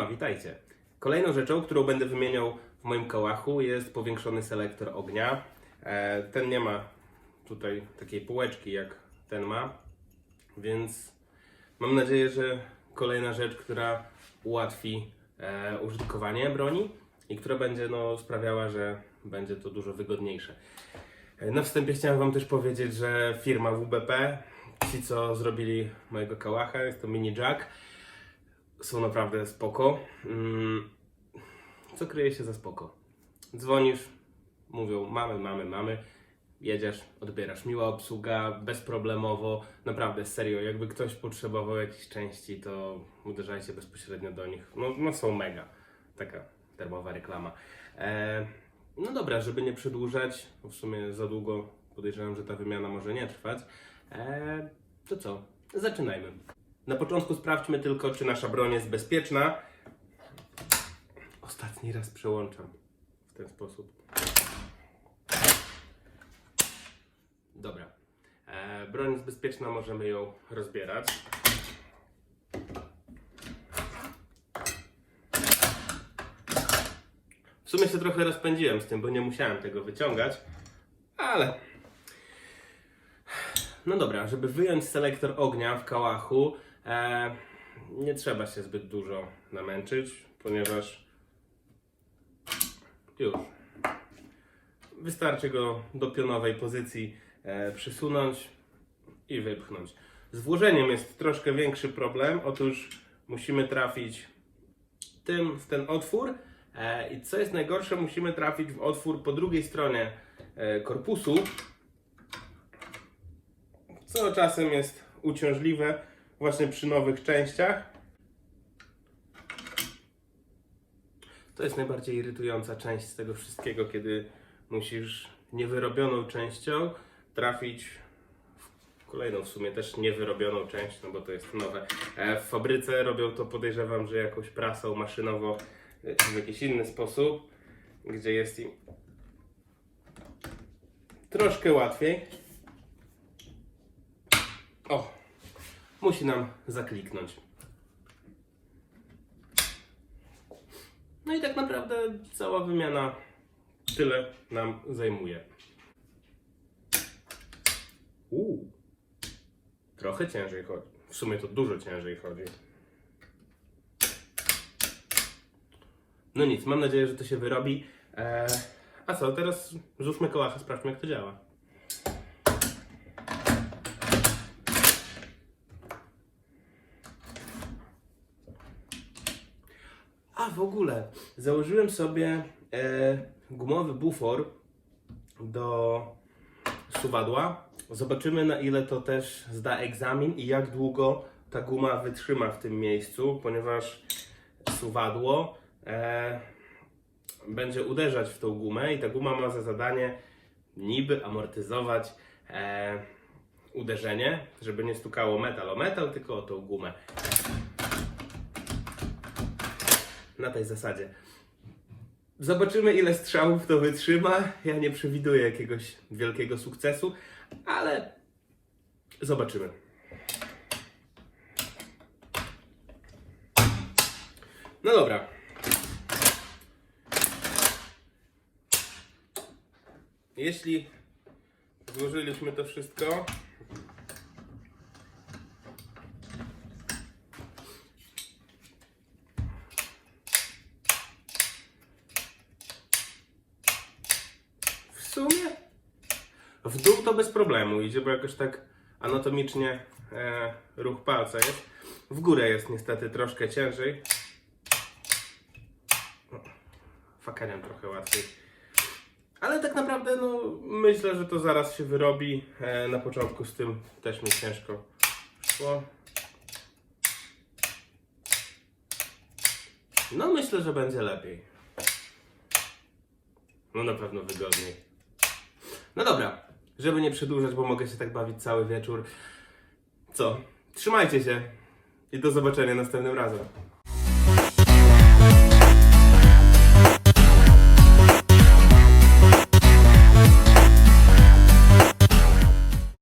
Siema, witajcie. Kolejną rzeczą, którą będę wymieniał w moim kałachu jest powiększony selektor ognia. E, Ten nie ma tutaj takiej półeczki jak ten ma, więc mam nadzieję, że kolejna rzecz, która ułatwi e, użytkowanie broni i która będzie no, sprawiała, że będzie to dużo wygodniejsze. E, Na wstępie chciałem Wam też powiedzieć, że firma WBP, ci co zrobili mojego kałacha, jest to Mini Jack, są naprawdę spoko. Mm, Co kryje się za spoko? Dzwonisz, mówią mamy, mamy, mamy, jedziesz, odbierasz. Miła obsługa, bezproblemowo, naprawdę serio. Jakby ktoś potrzebował jakiejś części, to uderzajcie bezpośrednio do nich. No, no są mega. Taka darmowa reklama. E, no dobra, żeby nie przedłużać, w sumie za długo podejrzewam, że ta wymiana może nie trwać. E, to co? Zaczynajmy. Na początku sprawdźmy tylko, czy nasza broń jest bezpieczna. Ostatni raz przełączam w ten sposób. Dobra. E, broń jest bezpieczna, możemy ją rozbierać. W sumie się trochę rozpędziłem z tym, bo nie musiałem tego wyciągać, ale no dobra, żeby wyjąć selektor ognia w kałachu, e, nie trzeba się zbyt dużo namęczyć, ponieważ już wystarczy go do pionowej pozycji e, przysunąć i wypchnąć. Z włożeniem jest troszkę większy problem. Otóż musimy trafić tym w ten otwór e, i co jest najgorsze, musimy trafić w otwór po drugiej stronie e, korpusu, co czasem jest uciążliwe właśnie przy nowych częściach. To jest najbardziej irytująca część z tego wszystkiego, kiedy musisz niewyrobioną częścią trafić w kolejną w sumie też niewyrobioną część, no bo to jest nowe. E, W fabryce robią to podejrzewam, że jakąś prasą maszynowo e, w jakiś inny sposób, gdzie jest im troszkę łatwiej. O, musi nam zakliknąć. No i tak naprawdę cała wymiana tyle nam zajmuje. Uuu, trochę ciężej chodzi. W sumie to dużo ciężej chodzi. No nic, mam nadzieję, że to się wyrobi. Eee, a co, teraz rzućmy kołacha, sprawdźmy jak to działa. W ogóle, założyłem sobie e, gumowy bufor do suwadła. Zobaczymy na ile to też zda egzamin i jak długo ta guma wytrzyma w tym miejscu, ponieważ suwadło e, będzie uderzać w tą gumę i ta guma ma za zadanie niby amortyzować e, uderzenie, żeby nie stukało metal o metal, tylko o tą gumę. Na tej zasadzie. Zobaczymy, ile strzałów to wytrzyma. Ja nie przewiduję jakiegoś wielkiego sukcesu, ale zobaczymy. No dobra. Jeśli złożyliśmy to wszystko, W sumie w dół to bez problemu idzie, bo jakoś tak anatomicznie e, ruch palca jest. W górę jest niestety troszkę ciężej. Fakerem trochę łatwiej. Ale tak naprawdę no, myślę, że to zaraz się wyrobi. E, na początku z tym też mi ciężko szło. No myślę, że będzie lepiej. No na pewno wygodniej. No dobra, żeby nie przedłużać, bo mogę się tak bawić cały wieczór. Co? Trzymajcie się i do zobaczenia następnym razem.